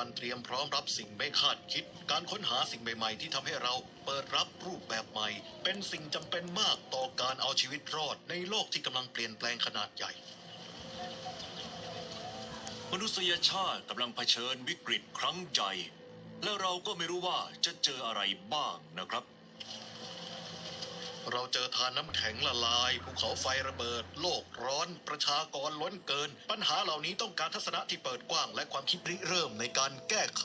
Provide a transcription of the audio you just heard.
การเตรียมพร้อมรับสิ่งไม่คาดคิด การค้นหาสิ่งใหม่ๆ ที่ทำให้เราเปิดรับรูปแบบใหม่ เป็นสิ่งจำเป็นมากต่อการเอาชีวิตรอดในโลกที่กำลังเปลี่ยนแปลงขนาดใหญ่ มนุษยชาติกำลังเผชิญวิกฤตครั้งใหญ่ และเราก็ไม่รู้ว่าจะเจออะไรบ้างนะครับ เราเจอทานน้ำแข็งละลายภูเขาไฟระเบิด โลกร้อน ประชากรล้นเกิน ปัญหาเหล่านี้ต้องการทัศนะที่เปิดกว้าง และความคิดริเริ่มในการแก้ไข